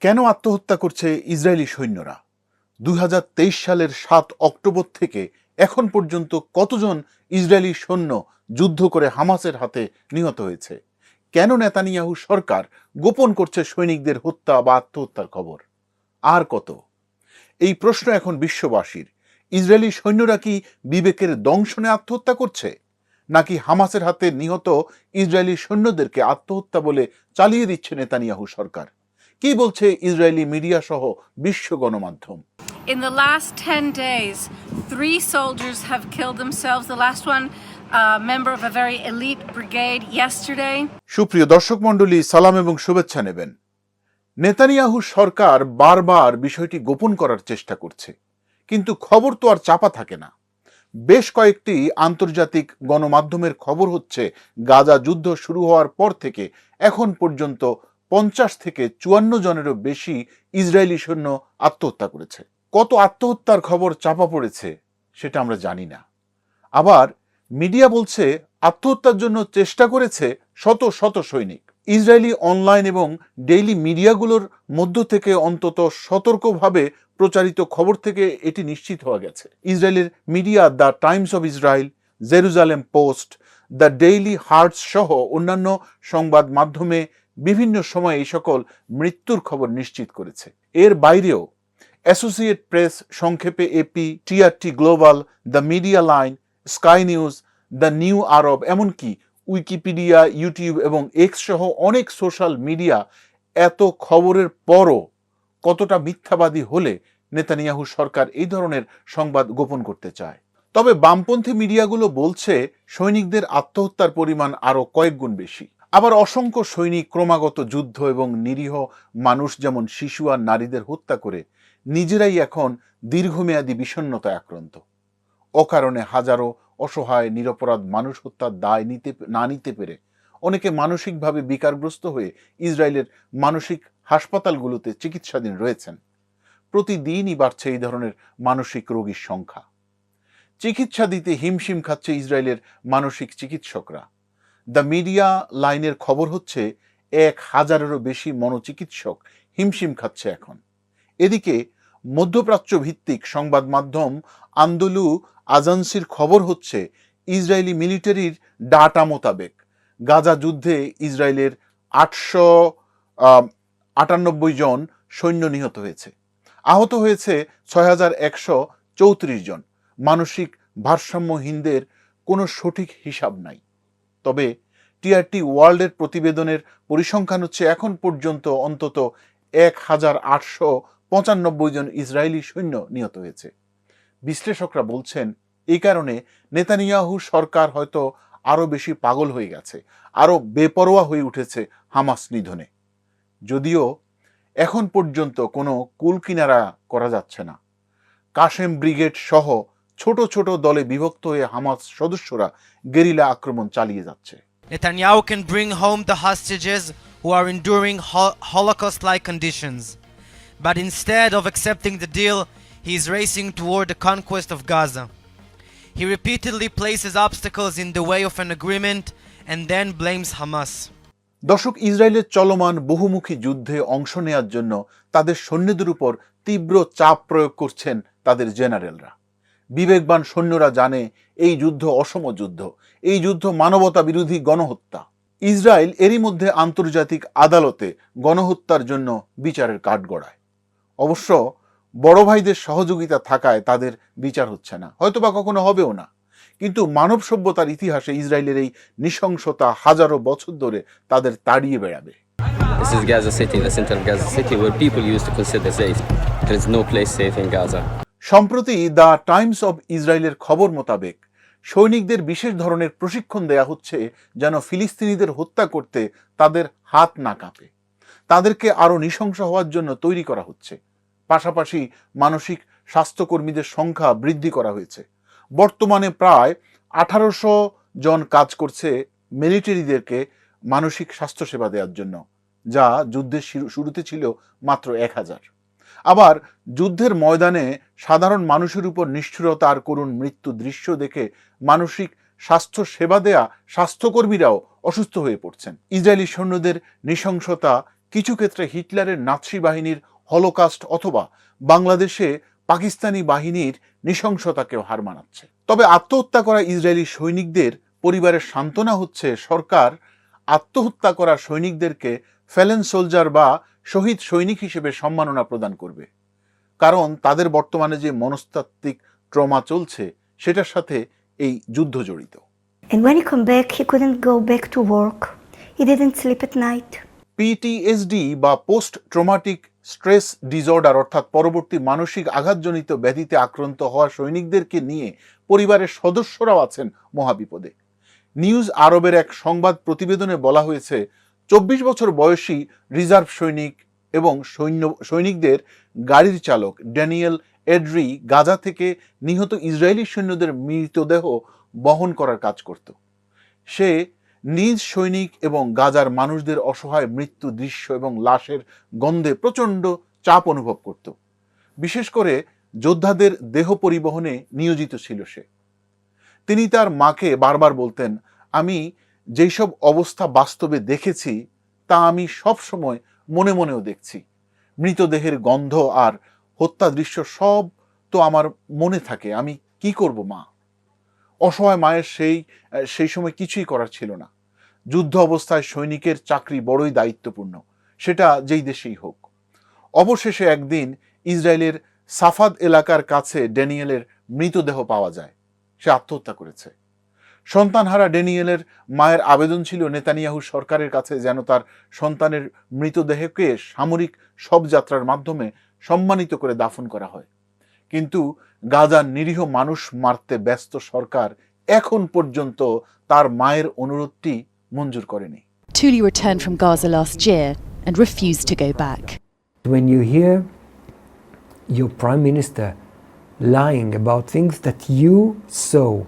কেন আত্মহত্যা করছে ইসরায়েলি সৈন্যরা? দুই হাজার তেইশ সালের সাত অক্টোবর থেকে এখন পর্যন্ত কতজন ইসরায়েলি সৈন্য যুদ্ধ করে হামাসের হাতে নিহত হয়েছে? কেন নেতানিয়াহু সরকার গোপন করছে সৈনিকদের হত্যা বা আত্মহত্যার খবর? আর কত? এই প্রশ্ন এখন বিশ্ববাসীর। ইসরায়েলি সৈন্যরা কি বিবেকের দংশনে আত্মহত্যা করছে? নাকি হামাসের হাতে নিহত ইসরায়েলি সৈন্যদেরকে আত্মহত্যা বলে চালিয়ে দিচ্ছে নেতানিয়াহু সরকার? কি বলছে ইসরায়েলি মিডিয়া সহ বিশ্ব গণমাধ্যম In the last 10 days, three soldiers have killed themselves. The last one, a member of a very elite brigade, yesterday. সুপ্রিয় দর্শক মণ্ডলী সালাম এবং শুভেচ্ছা নেবেন নেতানিয়াহু সরকার বারবার বিষয়টি গোপন করার চেষ্টা করছে কিন্তু খবর তো আর চাপা থাকে না বেশ কয়েকটি আন্তর্জাতিক গণমাধ্যমের খবর হচ্ছে গাজা যুদ্ধ শুরু হওয়ার পর থেকে এখন পর্যন্ত পঞ্চাশ থেকে চুয়ান্ন জনেরও বেশি ইসরায়েলি সৈন্য আত্মহত্যা করেছে। কত আত্মহত্যার খবর চাপা পড়েছে সেটা আমরা জানি না। আবার মিডিয়া বলছে, আত্মহত্যার জন্য চেষ্টা করেছে শত শত সৈনিক। ইসরায়েলি অনলাইন এবং ডেইলি মিডিয়াগুলোর মধ্য থেকে অন্তত সতর্কভাবে প্রচারিত খবর থেকে এটি নিশ্চিত হওয়া গেছে। ইসরায়েলের media the Times of Israel, Jerusalem Post, the daily Haaretz সহ অন্যান্য সংবাদ মাধ্যমে বিভিন্ন সময়ে এই সকল মৃত্যুর খবর নিশ্চিত করেছে। এর বাইরেও অ্যাসোসিয়েট প্রেস সংক্ষেপে AP TRT global the Media Line Sky News the New Arab এমনকি উইকিপিডিয়া ইউটিউব এবং এক্স সহ অনেক সোশ্যাল মিডিয়া এত খবরের পরও কতটা মিথ্যাবাদী হলে নেতানিয়াহু সরকার এই ধরনের সংবাদ গোপন করতে চায়। তবে বামপন্থী মিডিয়াগুলো বলছে, সৈনিকদের আত্মহত্যার পরিমাণ আরও কয়েক গুণ বেশি। আবার অসংখ্য সৈনিক ক্রমাগত যুদ্ধ এবং নিরীহ মানুষ যেমন শিশু আর নারীদের হত্যা করে, নিজেরাই এখন দীর্ঘমেয়াদী বিষণ্ণতায় আক্রান্ত। অকারণে হাজারো অসহায়, নিরপরাধ মানুষ হত্যার দায় নিতে না নিতে পেরে অনেকে মানসিকভাবে বিকারগ্রস্ত হয়ে ইসরায়েলের মানসিক হাসপাতালগুলোতে চিকিৎসাধীন রয়েছেন। প্রতিদিনই বাড়ছে এই ধরনের মানসিক রোগীর সংখ্যা। চিকিৎসা দিতে হিমশিম খাচ্ছে ইসরায়েলের মানসিক চিকিৎসকরা। দ্য মিডিয়া লাইনের খবর হচ্ছে, এক হাজারেরও বেশি মনোচিকিৎসক হিমশিম খাচ্ছে এখন। এদিকে মধ্যপ্রাচ্য ভিত্তিক সংবাদ মাধ্যম আন্দোলু আজান্সির খবর হচ্ছে, ইসরায়েলি মিলিটারির ডাটা মোতাবেক গাজা যুদ্ধে ইসরায়েলের আটশো আটানব্বই জন সৈন্য নিহত হয়েছে। আহত হয়েছে ছয় হাজার একশো চৌত্রিশ জন। মানসিক ভারসাম্যহীনদের কোনো সঠিক হিসাব নাই। তবে টিআরটি ওয়ার্ল্ডের প্রতিবেদনের পরিসংখ্যান হচ্ছে এখন পর্যন্ত অন্তত এক হাজার আটশো পঁচানব্বই জন ইসরায়েলি সৈন্য নিহত হয়েছে। বিশ্লেষকরা বলছেন, এই কারণে নেতানিয়াহু সরকার হয়তো আরও বেশি পাগল হয়ে গেছে, আরও বেপরোয়া হয়ে উঠেছে হামাস নিধনে। যদিও এখন পর্যন্ত কোনো কুলকিনারা করা যাচ্ছে না। কাশেম ব্রিগেড সহ ছোট ছোট দলে বিভক্ত হয়ে হামাস সদস্যরা গেরিলা আক্রমণ চালিয়ে যাচ্ছে Netanyahu can bring home the hostages who are enduring hol- Holocaust like conditions. But instead of accepting the deal, he is racing toward the conquest of Gaza. He repeatedly places obstacles in the way of an agreement and then blames Hamas. দর্শক ইসরায়েলের চলমান বহুমুখী যুদ্ধে অংশ নেয়ার জন্য তাদের সৈন্যদের উপর তীব্র চাপ প্রয়োগ করছেন তাদের জেনারেলরা বিবেকবান সৈন্যরা জানে এই যুদ্ধ অসম যুদ্ধ। এই যুদ্ধ মানবতা বিরোধী গণহত্যা। ইসরায়েল এরই মধ্যে আন্তর্জাতিক আদালতে গণহত্যার জন্য বিচারের কাঠগড়ায় অবশ্য বড় ভাইদের সহযোগিতা থাকায় তাদের বিচার হচ্ছে না। হয়তোবা কখনো হবেও না। কিন্তু মানব সভ্যতার ইতিহাসে ইসরায়েলের এই নৃশংসতা হাজারো বছর ধরে তাদের তাড়িয়ে বেড়াবে। This is Gaza City, the central Gaza City, where people used to consider safe. There is no place safe in Gaza. সম্প্রতি দ্য টাইমস অব ইসরায়েলের খবর মোতাবেক, সৈনিকদের বিশেষ ধরনের প্রশিক্ষণ দেয়া হচ্ছে যেন ফিলিস্তিনিদের হত্যা করতে তাদের হাত না কাঁপে। তাদেরকে আরও নৃশংস হওয়ার জন্য তৈরি করা হচ্ছে। পাশাপাশি মানসিক স্বাস্থ্যকর্মীদের সংখ্যা বৃদ্ধি করা হয়েছে। বর্তমানে প্রায় আঠারোশো জন কাজ করছে মিলিটারিদেরকে মানসিক স্বাস্থ্যসেবা দেওয়ার জন্য, যা যুদ্ধের শুরুতে ছিল মাত্র এক হাজার। আবার যুদ্ধের ময়দানে সাধারণ মানুষের উপর নিষ্ঠুরতা আর করুণ মৃত্যু দৃশ্য দেখে মানসিক স্বাস্থ্য সেবা দেয়া স্বাস্থ্যকর্মীরাও অসুস্থ হয়ে পড়ছেন। ইসরায়েলি সৈন্যদের নৃশংসতা কিছু ক্ষেত্রে হিটলারের নাৎসি বাহিনীর হলোকাস্ট অথবা বাংলাদেশে পাকিস্তানি বাহিনীর নৃশংসতাকেও হার মানাচ্ছে। তবে আত্মহত্যা করা ইসরায়েলি সৈনিকদের পরিবারের সান্ত্বনা হচ্ছে সরকার আত্মহত্যা করা সৈনিকদেরকে ফেলেন সোলজার বা শহীদ সৈনিক হিসেবে সম্মাননা প্রদান করবে কারণ তাদের বর্তমানে যে মনস্তাত্ত্বিক ট্রমা চলছে সেটার সাথে এই যুদ্ধ জড়িত And when he come back, he couldn't go back to work. He didn't sleep at night. PTSD বা পোস্ট ট্রমাটিক স্ট্রেস ডিসঅর্ডার অর্থাৎ পরবর্তী মানসিক আঘাতজনিত ব্যাধিতে আক্রান্ত হওয়া সৈনিকদেরকে নিয়ে পরিবারের সদস্যরাও আছেন মহাবিপদে নিউজ আরবের এক সংবাদ প্রতিবেদনে বলা হয়েছে, চব্বিশ বছর বয়সী রিজার্ভ সৈনিক এবং সৈন্য, সৈনিকদের গাড়ির চালক ড্যানিয়েল এড্রি গাজা থেকে নিহত ইসরায়েলি সৈন্যদের মৃতদেহ বহন করার কাজ করত। সে নিজ সৈনিক এবং গাজার মানুষদের অসহায় মৃত্যু দৃশ্য এবং লাশের গন্ধে প্রচণ্ড চাপ অনুভব করত। বিশেষ করে যোদ্ধাদের দেহ পরিবহনে নিয়োজিত ছিল সে। তিনি তার মাকে বারবার বলতেন, আমি যেই সব অবস্থা বাস্তবে দেখেছি, তা আমি সব সময় মনে মনেও দেখছি। মৃতদেহের গন্ধ আর হত্যা দৃশ্য সব তো আমার মনে থাকে। আমি কি করব, মা? অসহায় মায়ের সেই সেই সময় কিছুই করার ছিল না। যুদ্ধ অবস্থায় সৈনিকের চাকরি বড়ই দায়িত্বপূর্ণ, সেটা যেই দেশেই হোক। অবশেষে একদিন ইসরায়েলের সাফাদ এলাকার কাছে ড্যানিয়েলের মৃতদেহ পাওয়া যায়। সে আত্মহত্যা করেছে। সন্তানহারা ডেনিয়েলের মায়ের আবেদন ছিল নেতানিয়াহু সরকারের কাছে যেন তার সন্তানের মৃতদেহকে সামরিক শবযাত্রার মাধ্যমে সম্মানিত করে দাফন করা হয়। কিন্তু গাজার নিরীহ মানুষ মারতে ব্যস্ত সরকার এখন পর্যন্ত তার মায়ের অনুরোধটি মঞ্জুর করেনি। Thule returned from Gaza last year and refused to go back. When you hear your prime minister lying about things that you saw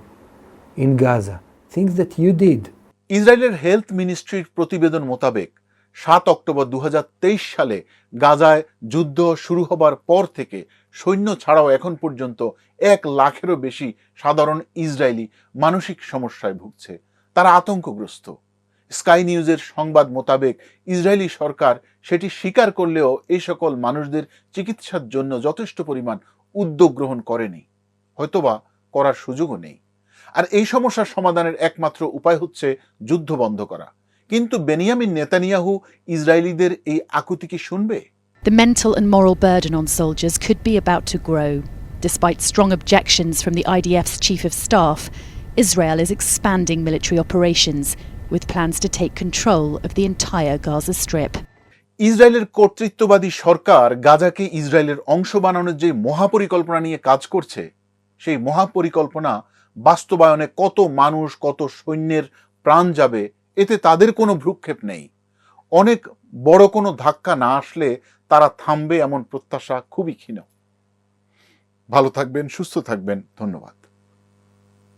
in Gaza, things that you did, ইসরায়েলের হেলথ মিনিস্ট্রির প্রতিবেদন মোতাবেক সাত অক্টোবর দু সালে গাজায় যুদ্ধ শুরু হবার পর থেকে সৈন্য ছাড়াও এখন পর্যন্ত এক লাখেরও বেশি সাধারণ ইসরায়েলি মানসিক সমস্যায় ভুগছে। তারা আতঙ্কগ্রস্ত। স্কাই নিউজের সংবাদ মোতাবেক ইসরায়েলি সরকার সেটি স্বীকার করলেও এই সকল মানুষদের চিকিৎসার জন্য যথেষ্ট পরিমাণ উদ্যোগ গ্রহণ করেনি হয়তোবা করার সুযোগও নেই আর এই সমস্যার সমাধানের একমাত্র উপায় হচ্ছে যুদ্ধ বন্ধ করা কিন্তু বেনিয়ামিন নেতানিয়াহু ইসরায়েলিদের এই আকুতি কি শুনবে The mental and moral burden on soldiers could be about to grow. Despite strong objections from the IDF's chief of staff, Israel is expanding military operations with plans to take control of the entire Gaza Strip. ইসরায়েলের কর্তৃত্ববাদী সরকার গাজাকে ইসরায়েলের অংশ বানানোর যে মহাপরিকল্পনা নিয়ে কাজ করছে, সেই মহাপরিকল্পনা বাস্তবায়নে কত মানুষ, কত সৈন্যের প্রাণ যাবে, এতে তাদের কোনো ভ্রুক্ষেপ নেই। অনেক বড় কোনো ধাক্কা না আসলে তারা থামবে এমন প্রত্যাশা খুবই ক্ষীণ। ভালো থাকবেন, সুস্থ থাকবেন, ধন্যবাদ।